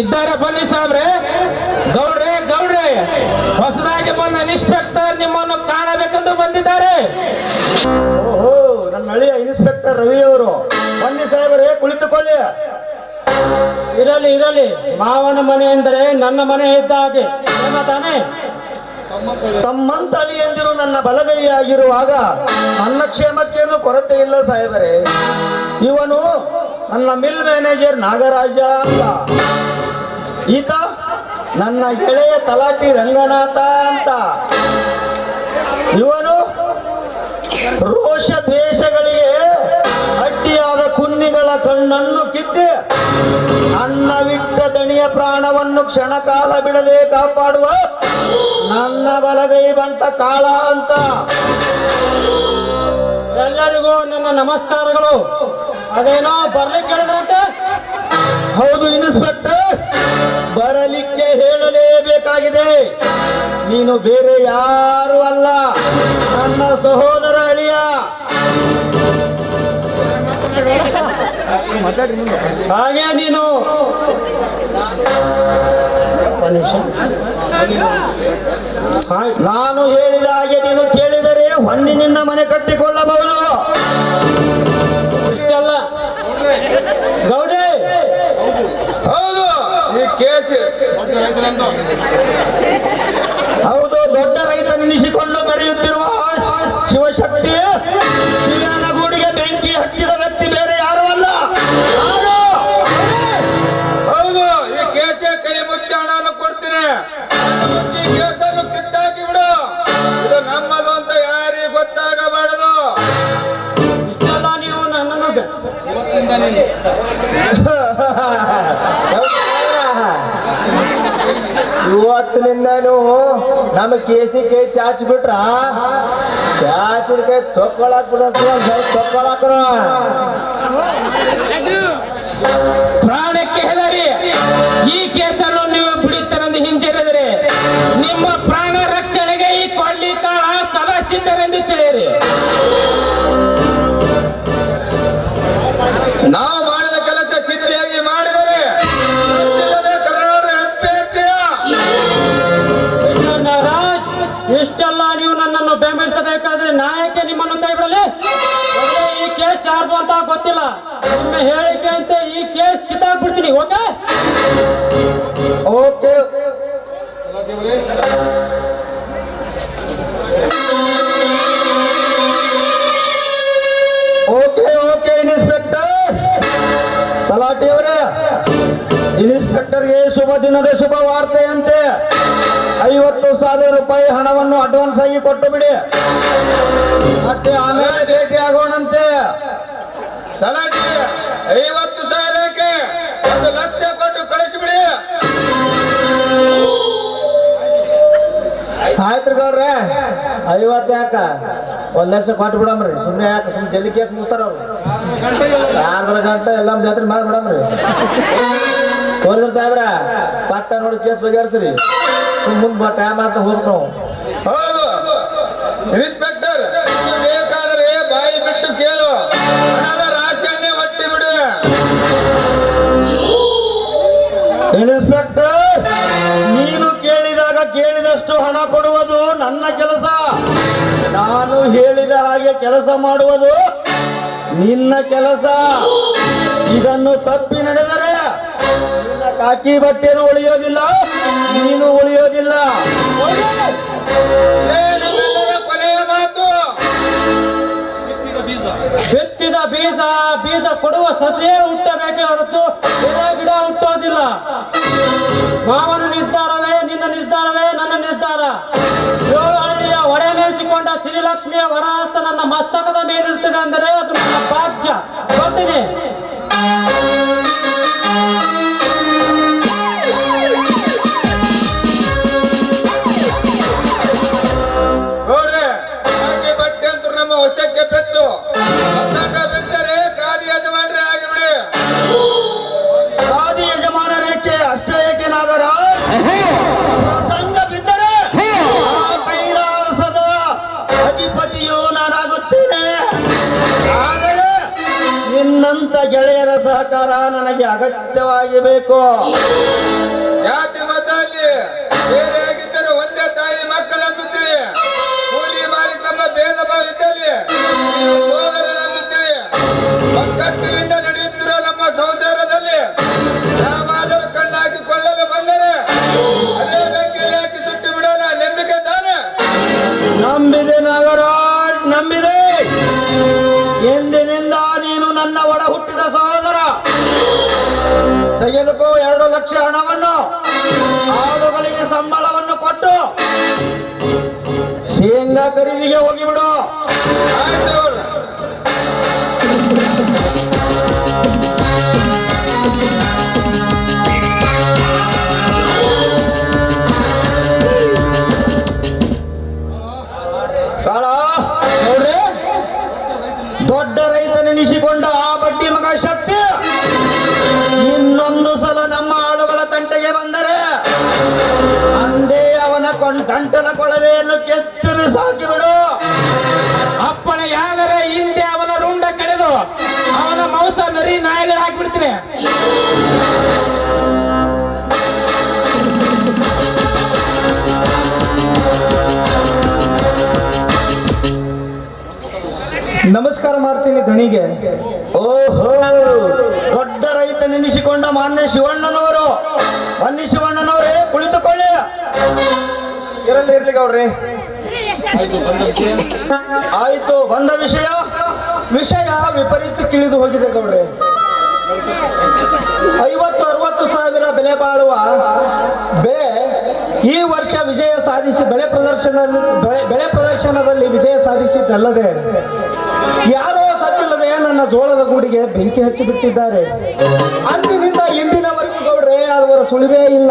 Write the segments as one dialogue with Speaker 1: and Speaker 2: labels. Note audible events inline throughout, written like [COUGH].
Speaker 1: ಇದ್ದಾರೆ ಬನ್ನಿ ಸಾಬ್ರೆ ಗೌಡ್ರೆ ಗೌಡ್ರೆ ಹೊಸದಾಗಿ ಬಂದ ಇನ್ಸ್ಪೆಕ್ಟರ್ ನಿಮ್ಮನ್ನು ಕಾಣಬೇಕೆಂದು ಬಂದಿದ್ದಾರೆ.
Speaker 2: ಓಹೋ ನನ್ನ ಹಳ್ಳಿಯ ಇನ್ಸ್ಪೆಕ್ಟರ್ ರವಿ ಅವರು. ಬನ್ನಿ ಸಾಹೇಬರೇ ಕುಳಿತುಕೊಳ್ಳಿ.
Speaker 3: ಇರಲಿ ಇರಲಿ. ಮಾವನ ಮನೆ ಎಂದರೆ ನನ್ನ ಮನೆ ಇದ್ದ ಹಾಗೆ. ಏನ ತಾನೇ?
Speaker 2: ತಮ್ಮಂತ ಅಳಿಯಂದಿರು ನನ್ನ ಬಲಗೈಯಾಗಿರುವಾಗ ನನ್ನ ಕ್ಷೇಮಕ್ಕೇನು ಕೊರತೆ ಇಲ್ಲ ಸಾಹೇಬರೇ. ಇವನು ನನ್ನ ಮಿಲ್ ಮ್ಯಾನೇಜರ್ ನಾಗರಾಜ ಅಂತ. ಈತ ನನ್ನ ಗೆಳೆಯ ತಲಾಟಿ ರಂಗನಾಥ ಅಂತ. ಇವನು ರೋಷ ದ್ವೇಷಗಳಿಗೆ ಅಡ್ಡಿಯಾದ ಕುನ್ನಿಗಳ ಕಣ್ಣನ್ನು ಕಿತ್ತಿ ನನ್ನ ವಿಟ್ಟ ದಣಿಯ ಪ್ರಾಣವನ್ನು ಕ್ಷಣಕಾಲ ಬಿಡದೆ ಕಾಪಾಡುವ ನನ್ನ ಬಲಗೈ ಬಂತ ಕಾಳ ಅಂತ.
Speaker 3: ಎಲ್ಲರಿಗೂ ನನ್ನ ನಮಸ್ಕಾರಗಳು. ಅದೇನೋ ಬರ್ಲಿಕ್ಕೆ
Speaker 2: ಹೌದು ಇನ್ಸ್ಪೆಕ್ಟರ್ ಬರಲಿಕ್ಕೆ ಹೇಳಲೇಬೇಕಾಗಿದೆ. ನೀನು ಬೇರೆ ಯಾರು ಅಲ್ಲ. ನನ್ನ ಸಹೋದರ ಅಳಿಯ.
Speaker 3: ಹಾಗೆ ನೀನು.
Speaker 2: ನಾನು ಹೇಳಿದ ಹಾಗೆ ನೀನು ಕೇಳಿದರೆ ಹೊನ್ನಿನಿಂದ ಮನೆ ಕಟ್ಟಿಕೊಳ್ಳಬಹುದು.
Speaker 3: ಗೌಡಿ
Speaker 1: ಹೌದು. ಈ ಕೇಸ್
Speaker 2: ಹೌದು ದೊಡ್ಡ ರೈತನೆನಿಸಿಕೊಂಡು ಬರೆಯುತ್ತಿರುವ ಶಿವಶಕ್ತಿ. ಗೂಡಿಗೆ ಬೆಂಕಿ ಹಚ್ಚಿದ ವ್ಯಕ್ತಿ ಬೇರೆ ಯಾರು ಅಲ್ಲ. ಯಾರು?
Speaker 1: ಹೌದು ಈ ಕೇಸೆ ಕೈ ಮುಚ್ಚಿ ಹಣವನ್ನು ಕೊಡ್ತೀನಿ. ಕೇಸನ್ನು ಕಿತ್ತಾಕಿ ಬಿಡು. ಇದು ನಮ್ಮದು ಅಂತ ಯಾರಿಗೂ ಗೊತ್ತಾಗಬಾರದು.
Speaker 3: ಇಷ್ಟೆಲ್ಲ ನೀವು ನನ್ನನ್ನು [LAUGHS]
Speaker 2: ಇವತ್ತಿನಿಂದನೂ ನಮ್ಮ ಕೇಸಿ ಕೈ ಚಾಚಿ ಬಿಟ್ರ ಚಾಚಿದ ಕೈ ತೊಕ್ಕೊಳಕ್ ಸ್ವಲ್ಪ ತೊಕ್ಕೊಳಕ್ರ?
Speaker 1: ಪ್ರಾಣಕ್ಕೆ ಹೆದರಿ, ಈ ಕೇಸನ್ನು
Speaker 3: ಗೊತ್ತಿಲ್ಲ. ನಿಮ್ಮ ಹೇಳಿಕೆ ಅಂತ ಈ case ಕಿತ್ತಾಕ್ಬಿಡ್ತೀನಿ, okay?
Speaker 2: Okay. Okay okay, inspector. ತಲಾಟಿಯವರೇ ಇನ್ಸ್ಪೆಕ್ಟರ್ಗೆ ಶುಭ ದಿನದ ಶುಭ ವಾರ್ತೆಯಂತೆ ಐವತ್ತು ಸಾವಿರ ರೂಪಾಯಿ ಹಣವನ್ನು ಅಡ್ವಾನ್ಸ್ ಆಗಿ ಕೊಟ್ಟು ಬಿಡಿ. ಮತ್ತೆ ಆಮೇಲೆ ಭೇಟಿ ಆಗೋಣಂತೆ
Speaker 1: ತಲಾಟಿ ಐವತ್ತು ಸಾವಿರಕ್ಕೆ ಒಂದು ಲಕ್ಷ ಕೊಟ್ಟು ಕಳಿಸ್ಬಿಡಿ.
Speaker 2: ಆಯ್ತು ಗೌಡ್ರೆ ಐವತ್ತು ಯಾಕ? ಒಂದ್ ಲಕ್ಷ ಕೊಟ್ಟು ಬಿಡಮ್ರಿ. ಸುಮ್ಮನೆ ಯಾಕೆ ಸುಮ್ಮನೆ ಜಲ್ದಿ ಕೇಸ್ ಮುಗಿಸ್ತಾರ ಅವ್ರು. ಯಾರ್ದ್ರ ಗಂಟೆ ಎಲ್ಲ ಜಾತ್ರೆ ಮಾಡಿ ಬಿಡಮ್ರಿ. ತೋರಿದ್ರು ಸಾಹೇಬ್ರ ಪಟ್ಟ ನೋಡಿ ಕೇಸ್ ಬಗೆಹರಿಸ್ರಿ. ಸುಮ್ ಮುಂದ್ ಟೈಮ್ ಅಂತ ಹೋಗ್ಬೇಕು ನಾವು.
Speaker 1: ಇನ್ಸ್ಪೆಕ್ಟರ್ ಬೇಕಾದ್ರೆ ಬಾಯಿ ಬಿಟ್ಟು ಕೇಳು.
Speaker 2: ಕೇಳಿದಷ್ಟು ಹಣ ಕೊಡುವುದು ನನ್ನ ಕೆಲಸ. ನಾನು ಹೇಳಿದ ಹಾಗೆ ಕೆಲಸ ಮಾಡುವುದು ನಿನ್ನ ಕೆಲಸ. ಇದನ್ನು ತಪ್ಪಿ ನಡೆದರೆ ನಿನ್ನ ಕಾಕಿ ಬಟ್ಟೆನೂ ಉಳಿಯೋದಿಲ್ಲ ನೀನು ಉಳಿಯೋದಿಲ್ಲ.
Speaker 1: ಕೊನೆಯ ಮಾತು.
Speaker 3: ಬಿತ್ತಿದ ಬೀಜ. ಬೀಜ ಕೊಡುವ ಸಸಿಯೇ ಹುಟ್ಟಬೇಕೇ ಹೊರತು ಗಿಡ ಗಿಡ ಹುಟ್ಟೋದಿಲ್ಲ. ಮಾವನ ನಿರ್ಧಾರವೇ ಶ್ರೀಲಕ್ಷ್ಮಿಯ ವರ ಅಂತ ನನ್ನ ಮಸ್ತಕದ ಮೇಲಿರ್ತದೆ ಅಂದರೆ ಅದು ನನ್ನ ಭಾಗ್ಯ. ಬರ್ತೀನಿ.
Speaker 2: ನಿನ್ನಂತ ಗೆಳೆಯರ ಸಹಕಾರ ನನಗೆ ಅಗತ್ಯವಾಗಿ ಬೇಕು
Speaker 4: ಜಾತಿ ಮತ ಅಲ್ಲಿ ಬೇರೆ ಆಗಿದ್ದರೂ ಒಂದೇ ತಾಯಿ ಮಕ್ಕಳ ತಿಳಿ. ಕೂಲಿ ಮಾರಿ ತಮ್ಮ ಭೇದ ಭಾವ ಇದ್ದಲ್ಲಿ ಸೋದರನೆಂದು ತಿಳಿ. ಒಗ್ಗಟ್ಟಿನಿಂದ ನಡೆಯುತ್ತಿರುವ ನಮ್ಮ ಸಂಸಾರದಲ್ಲಿ ನಾವಾದರೂ ಕಣ್ಣಾಕಿ ಕೊಲ್ಲಲು ಬಂದರೆ ಅದೇ ಬೆಂಕಿಯಲ್ಲಿ ಹಾಕಿ ಸುಟ್ಟು ಬಿಡೋಣ. ನಂಬಿಕೆ ತಾನೆ?
Speaker 2: ನಂಬಿದೆ ನಾಗರಾಜ್ ಲಕ್ಷ ಹಣವನ್ನು ಆಳುಗಳಿಗೆ ಸಂಬಳವನ್ನು ಕೊಟ್ಟು ಶೇಂಗಾ ಖರೀದಿಗೆ ಹೋಗಿಬಿಡು
Speaker 4: ಆಯ್ತು ಗೌಡ್ರ.
Speaker 2: ಕಾಳ ಗಂಟಲ ಕೊಳವೆಯನ್ನು ಕೆತ್ತಲು ಸಾಕಿ ಬಿಡು
Speaker 1: ಅಪ್ಪನ ಯಾವರ ಹಿಂದೆ ಅವನ ರುಂಡ ಕಡೆದು ಅವನ ಮೌಸ ನರಿ ನಾಯಿಗಳು ಹಾಕಿಬಿಡ್ತೀನಿ.
Speaker 2: ನಮಸ್ಕಾರ ಮಾಡ್ತೀನಿ ಧಣಿಗೆ ಓಹೋ ದೊಡ್ಡ ರೈತ ನೆನೆಸಿಕೊಂಡ ಮಾನ್ಯ ಶಿವಣ್ಣನವರು. ಮಾನ್ಯ ಶಿವಣ್ಣನವರೇ ಕುಳಿತುಕೊಳ್ಳಿ. ಇರಲಿ ಇರ್ಲಿ ಗೌಡ್ರಿ ಆಯ್ತು ಬಂದ ವಿಷಯ. ವಿಷಯ? ವಿಪರೀತ ತಿಳಿದು ಹೋಗಿದೆ ಗೌಡ್ರೆ. ಐವತ್ತು ಅರವತ್ತು ಸಾವಿರ ಬೆಲೆ ಬಾಳುವ ಬೆಳೆ ಈ ವರ್ಷ ವಿಜಯ ಸಾಧಿಸಿ ಬೆಳೆ ಪ್ರದರ್ಶನ ಬೆಳೆ ಪ್ರದರ್ಶನದಲ್ಲಿ ವಿಜಯ ಸಾಧಿಸಿದ್ದಲ್ಲದೆ ಯಾರೋ ಸತ್ತಿಲ್ಲದೆ ನನ್ನ ಜೋಳದ ಗೂಡಿಗೆ ಬೆಂಕಿ ಹಚ್ಚಿಬಿಟ್ಟಿದ್ದಾರೆ ಅಂದಿನಿಂದ ಇಂದಿನವರೆಗೂ ಗೌಡ್ರೆ ಅದರ ಸುಳಿವೇ ಇಲ್ಲ.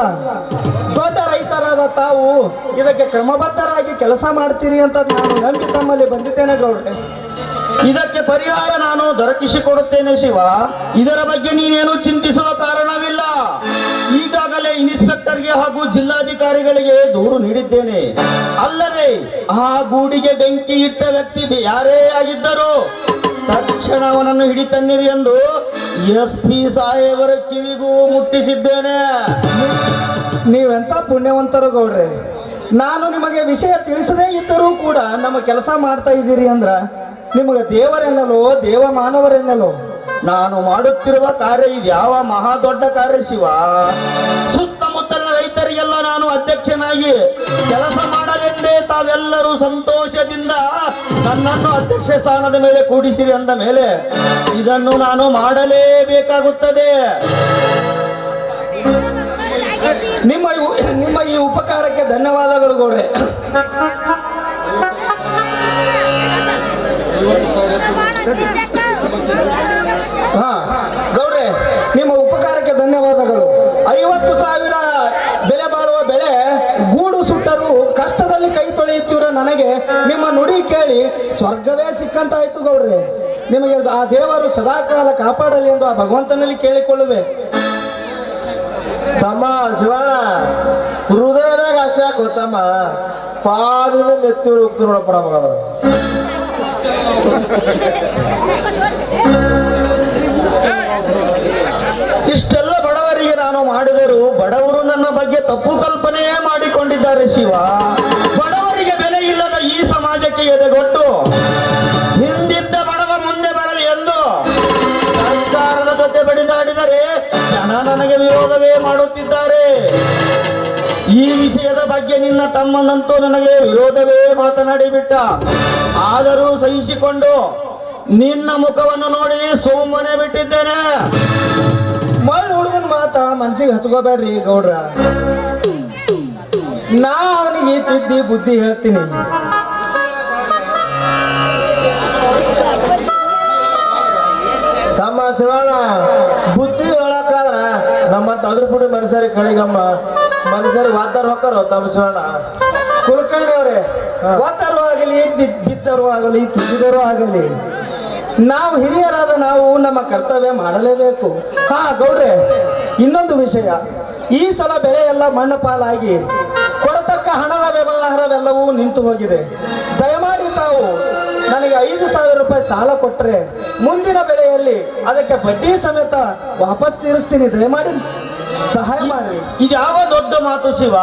Speaker 2: ದೊಡ್ಡ ರೈತರಾದ ತಾವು ಇದಕ್ಕೆ ಕ್ರಮಬದ್ಧರಾಗಿ ಕೆಲಸ ಮಾಡ್ತೀರಿ ಅಂತ ನಾನು ನಂಬಿ ತಮ್ಮಲ್ಲಿ ಬಂದಿದ್ದೇನೆ ಗೌಡ್ರೆ. ಇದಕ್ಕೆ ಪರಿಹಾರ ನಾನು ದೊರಕಿಸಿಕೊಡುತ್ತೇನೆ ಶಿವ. ಇದರ ಬಗ್ಗೆ ನೀನೇನು ಚಿಂತಿಸುವ ಕಾರಣವಿಲ್ಲ. ಈಗಾಗಲೇ ಇನ್ಸ್ಪೆಕ್ಟರ್ಗೆ ಹಾಗೂ ಜಿಲ್ಲಾಧಿಕಾರಿಗಳಿಗೆ ದೂರು ನೀಡಿದ್ದೇನೆ. ಅಲ್ಲದೆ ಆ ಗೂಡಿಗೆ ಬೆಂಕಿ ಇಟ್ಟ ವ್ಯಕ್ತಿ ಯಾರೇ ಆಗಿದ್ದರು ತಕ್ಷಣ ಅವನನ್ನು ಹಿಡಿತನ್ನಿರಿ ಎಂದು ಎಸ್ ಪಿ ಸಾಹೇಬರ ಕಿವಿಗೂ ಮುಟ್ಟಿಸಿದ್ದೇನೆ. ನೀವೆಂತ ಪುಣ್ಯವಂತರು ಗೌಡ್ರೆ? ನಾನು ನಿಮಗೆ ವಿಷಯ ತಿಳಿಸದೇ ಇದ್ದರೂ ಕೂಡ ನಮ್ಮ ಕೆಲಸ ಮಾಡ್ತಾ ಇದ್ದೀರಿ ಅಂದ್ರ ನಿಮಗೆ ದೇವರೆನ್ನಲೋ, ದೇವ ಮಾನವರೆನ್ನಲೋ, ನಾನು ಮಾಡುತ್ತಿರುವ ಕಾರ್ಯ ಇದು ಯಾವ ಮಹಾ ದೊಡ್ಡ ಕಾರ್ಯ ಶಿವ? ಸುತ್ತಮುತ್ತಲಿನ ರೈತರಿಗೆಲ್ಲ ನಾನು ಅಧ್ಯಕ್ಷನಾಗಿ ಕೆಲಸ ಮಾಡಲೆಂದೇ ತಾವೆಲ್ಲರೂ ಸಂತೋಷದಿಂದ ನನ್ನನ್ನು ಅಧ್ಯಕ್ಷ ಸ್ಥಾನದ ಮೇಲೆ ಕೂಡಿಸಿರಿ ಅಂದ ಮೇಲೆ ಇದನ್ನು ನಾನು ಮಾಡಲೇಬೇಕಾಗುತ್ತದೆ. ನಿಮ್ಮ ನಿಮ್ಮ ಈ ಉಪಕಾರಕ್ಕೆ ಧನ್ಯವಾದಗಳು ಗೌಡ್ರೆ. ಹಾ ಗೌಡ್ರೆ ನಿಮ್ಮ ಉಪಕಾರಕ್ಕೆ ಧನ್ಯವಾದಗಳು. ಐವತ್ತು ಸಾವಿರ ಬೆಲೆ ಬಾಳುವ ಬೆಳೆ ಗೂಡು ಸುಟ್ಟರು ಕಷ್ಟದಲ್ಲಿ ಕೈ ತೊಳೆಯುತ್ತಿರ ನನಗೆ ನಿಮ್ಮ ನುಡಿ ಕೇಳಿ ಸ್ವರ್ಗವೇ ಸಿಕ್ಕಂತಾಯ್ತು ಗೌಡ್ರೆ. ನಿಮಗೆ ಆ ದೇವರು ಸದಾಕಾಲ ಕಾಪಾಡಲಿ ಎಂದು ಆ ಭಗವಂತನಲ್ಲಿ ಕೇಳಿಕೊಳ್ಳುವೆ.
Speaker 5: ತಮ್ಮ ಶಿವಣ್ಣ, ಹೃದಯದಾಗ ಅಷ್ಟೇ ಗೊತ್ತಮ್ಮ ಪಾದಿನ ಮೆತ್ತಿ ನಮಗ
Speaker 2: ಇಷ್ಟೆಲ್ಲ ಬಡವರಿಗೆ ನಾನು ಮಾಡಿದರು ಬಡವರು ನನ್ನ ಬಗ್ಗೆ ತಪ್ಪು ಕಲ್ಪನೆಯೇ ಮಾಡಿಕೊಂಡಿದ್ದಾರೆ ಶಿವ. ಬಡವರಿಗೆ ಬೆಲೆ ಇಲ್ಲದ ಈ ಸಮಾಜಕ್ಕೆ ಎದೆಗೊಟ್ಟು ಹಿಂದಿದ್ದ ಬಡವ ಮುಂದೆ ಬರಲಿ ಎಂದು ಸರ್ಕಾರದ ಜೊತೆ ಜನ ನನಗೆ ವಿರೋಧವೇ ಮಾಡುತ್ತಿದ್ದಾರೆ. ಈ ವಿಷಯದ ಬಗ್ಗೆ ನಿನ್ನ ತಮ್ಮನಂತೂ ನನಗೆ ವಿರೋಧವೇ ಮಾತನಾಡಿಬಿಟ್ಟ. ಆದರೂ ಸಹಿಸಿಕೊಂಡು ನಿನ್ನ ಮುಖವನ್ನು ನೋಡಿ ಸುಮ್ಮನೆ ಬಿಟ್ಟಿದ್ದೇನೆ. ಮಳ್ ಹುಡುಗನ ಮಾತ ಮನ್ಸಿಗೆ ಹಚ್ಕೋಬೇಡ್ರಿ ಗೌಡ್ರ. ನಾ ಅವನಿಗೆ ತಿದ್ದಿ ಬುದ್ಧಿ ಹೇಳ್ತೀನಿ.
Speaker 5: ತಮ್ಮ ಶಿವಣ್ಣ ನಮ್ಮಂತ ತಂದ್ರ ಪುಡಿ ಮನುಷ್ಯರಿಗೆ ಕಣಿಗಮ್ಮ ಮನುಷ್ಯರಿ ವಾತಾರ ಹೊಕ್ಕಾರ ತಮ್ಮ ಶಿವಣ್ಣ
Speaker 2: ಕುಲಕರ್ಣಿ ಅವರೇ ಒತ್ತರು ಆಗಲಿ ಬಿ- ಬಿತ್ತರು ಆಗಲಿ ಆಗಲಿ ನಾವು ಹಿರಿಯರಾದ ನಾವು ನಮ್ಮ ಕರ್ತವ್ಯ ಮಾಡಲೇಬೇಕು. ಹಾ ಗೌಡ್ರೆ ಇನ್ನೊಂದು ವಿಷಯ. ಈ ಸಲ ಬೆಳೆ ಎಲ್ಲ ಮಣ್ಣು ಪಾಲಾಗಿ ಕೊಡತಕ್ಕ ಹಣದ ವ್ಯವಹಾರವೆಲ್ಲವೂ ನಿಂತು ಹೋಗಿದೆ. ದಯಮಾಡಿ ತಾವು
Speaker 6: ನನಗೆ ಐದು ಸಾವಿರ ರೂಪಾಯಿ ಸಾಲ ಕೊಟ್ಟರೆ ಮುಂದಿನ ಬೆಳೆಯಲ್ಲಿ ಅದಕ್ಕೆ ಬಡ್ಡಿ ಸಮೇತ ವಾಪಸ್ ತೀರಿಸ್ತೀನಿ. ದಯಮಾಡಿ ಸಹಾಯ ಮಾಡಿ.
Speaker 2: ಇದ್ಯಾವ ದೊಡ್ಡ ಮಾತು ಶಿವ?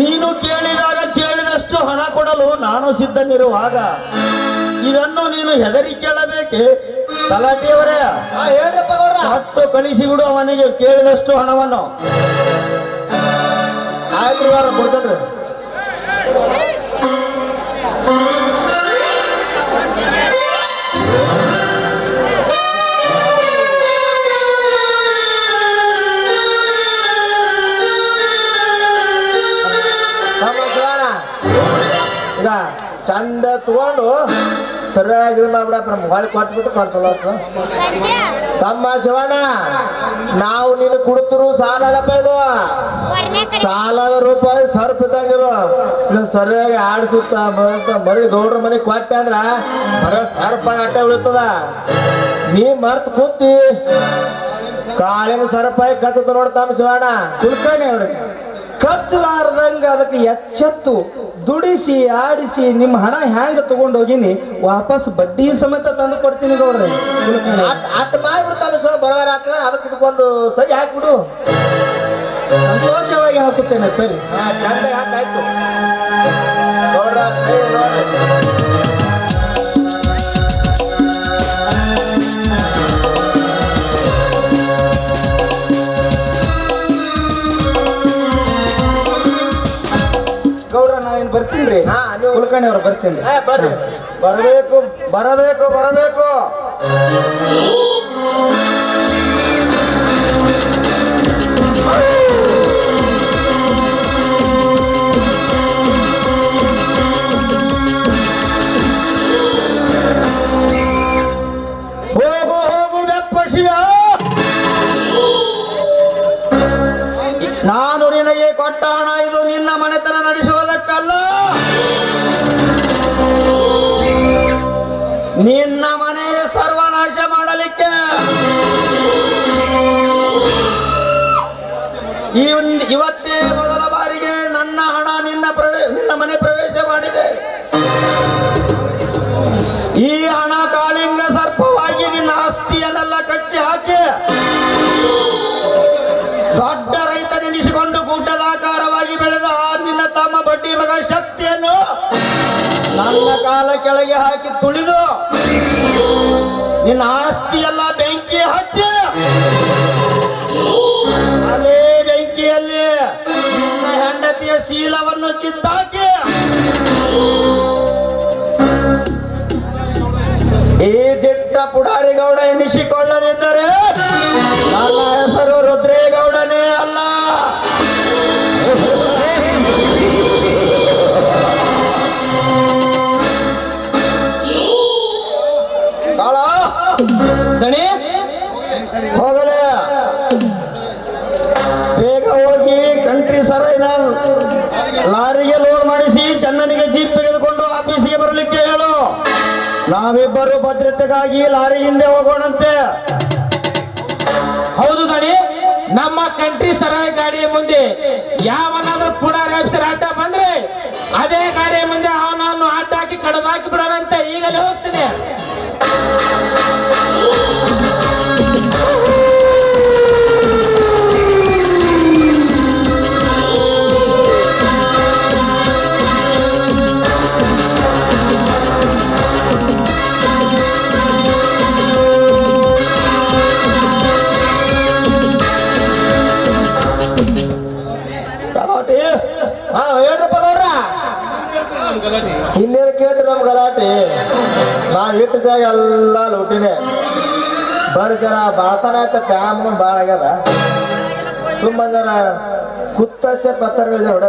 Speaker 2: ನೀನು ಕೇಳಿದಾಗ ಕೇಳಿದಷ್ಟು ಹಣ ಕೊಡಲು ನಾನು ಸಿದ್ಧನಿರುವಾಗ ಇದನ್ನು ನೀನು ಹೆದರಿ ಕೇಳಬೇಕೆ? ತಲಾಟಿಯವರೇ ಅಷ್ಟು ಕಳಿಸಿಬಿಡು ಅವನಿಗೆ ಕೇಳಿದಷ್ಟು ಹಣವನ್ನು. ಆಯ್ತು ಕೊಡ್ತೇನ್ರಿ ಚಂದ ತಗೊಂಡು ಸರಿಯಾಗಿ ಮಾಡ್ಬಿಡಪ್ಪ ನಮ್ಮ ಹೊಳಿ ಕೊಟ್ಬಿಟ್ಟು ಕೊಡ್ತಲ್ಲ ತಮ್ಮ ಶಿವಣ್ಣ ನಾವು ನೀನು ಕುಡ್ತರು ಸಾಲ ಅಲ್ಲಪ್ಪ ಇದು ಸಾಲದ ರೂಪಾಯಿ ಸರ್ಪ್ ಇದ್ದಂಗಿದು ಇದು ಸರಿಯಾಗಿ ಆಡಿಸುತ್ತ ಮರಳಿ ಗೌಡ್ರ ಮನೆ ಕೊಟ್ಟೆ ಅಂದ್ರ ಬರೋ ಸರ್ಪ ಅಟ್ಟೆ ಉಳಿತದ. ನೀ ಮರ್ತ್ ಕೂತಿ. ಕಾಳಿನ ಸರ್ಪಾಯಿ ಕಚ್ಚತ ನೋಡ್ತಾಮ ಶಿವಣ್ಣ.
Speaker 6: ಕುಡ್ತಾನೆ ಅವ್ರೆ ಕಚ್ಚಲಾರ್ದಂಗ ಅದಕ್ಕೆ ಎಚ್ಚೆತ್ತು. ದುಡಿಸಿ ಆಡಿಸಿ ನಿಮ್ಮ ಹಣ ಹ್ಯಾಂಗ ತಗೊಂಡೋಗಿನಿ? ವಾಪಸ್ ಬಡ್ಡಿ ಸಮೇತ ತಂದು ಕೊಡ್ತೀನಿ ನೋಡ್ರಿ.
Speaker 2: ಅಟ್ ಅಟ್ ಮಾಡ್ಬಿಡ್ತಾವ ಬರವಾರ ಬರೋವಾರ ಹಾಕ ಅದಕ್ಕೆ ಇದಕ್ಕೊಂದು ಸರಿ ಹಾಕ್ಬಿಡು.
Speaker 6: ಸಂತೋಷವಾಗಿ ಹಾಕುತ್ತೇನೆ ಸರಿ.
Speaker 2: ಹಾಕಾಯ್ತು ನೋಡ್ರ
Speaker 6: ಬರ್ತೀನಿ ರೀ.
Speaker 2: ಹಾ, ನೀವು-
Speaker 6: ಕುಲಕರ್ಣಿ ಅವ್ರು ಬರ್ತೀನಿ
Speaker 2: ಬರ್ರಿ. ಬರಬೇಕು ಬರಬೇಕು ಬರಬೇಕು. ಕೊಟ್ಟ ಹಣ ಇದು ನಿನ್ನ ಮನೆತನ ನಡೆಸುವುದಕ್ಕಲ್ಲ. ನಿನ್ನ ನನ್ನ ಕಾಲ ಕೆಳಗೆ ಹಾಕಿ ತುಳಿದು ನಿನ್ನ ಆಸ್ತಿ ಎಲ್ಲ ಬೆಂಕಿ ಹಚ್ಚಿ ಅದೇ ಬೆಂಕಿಯಲ್ಲಿ ನಿನ್ನ ಹೆಂಡತಿಯ ಶೀಲವನ್ನು ಕಿತ್ತಾಕಿ ಈ ದಿಟ್ಟ ಪುಡಾರಿಗೌಡ ಎನಿಸಿಕೊಳ್ಳದಿದ್ದರೆ ನಾವಿಬ್ಬರು ಭದ್ರತೆಗಾಗಿ ಲಾರಿ ಹಿಂದೆ ಹೋಗೋಣಂತೆ.
Speaker 1: ಹೌದು ಗಾಡಿ ನಮ್ಮ ಕಂಟ್ರಿ ಸರಾಯಿ ಗಾಡಿಯ ಮುಂದೆ ಯಾವನಾದ್ರೂ ಕೂಡ ಆಟ ಬಂದ್ರೆ, ಅದೇ ಗಾಡಿಯ ಮುಂದೆ ಅವನನ್ನು ಆಟ ಹಾಕಿ ಕಡದಾಕಿ ಬಿಡೋಣಂತೆ.
Speaker 2: ಇನ್ನೇನು ಕೇಳ್ತು ನಮ್ ಗಲಾಟೆ? ನಾ ಇಟ್ಟು ಜಾಗ ಎಲ್ಲ ಲೂಟಿನೇ. ಬರ್ ಜನ ಬಾಳ್ತಾನ ಆಯ್ತ ಟ್ಯಾಮ್ ಭಾಳ ಆಗ್ಯದ. ತುಂಬ ಜನ ಕುತ್ತಚ್ಚ ಪತ್ತರ ಹೊಡ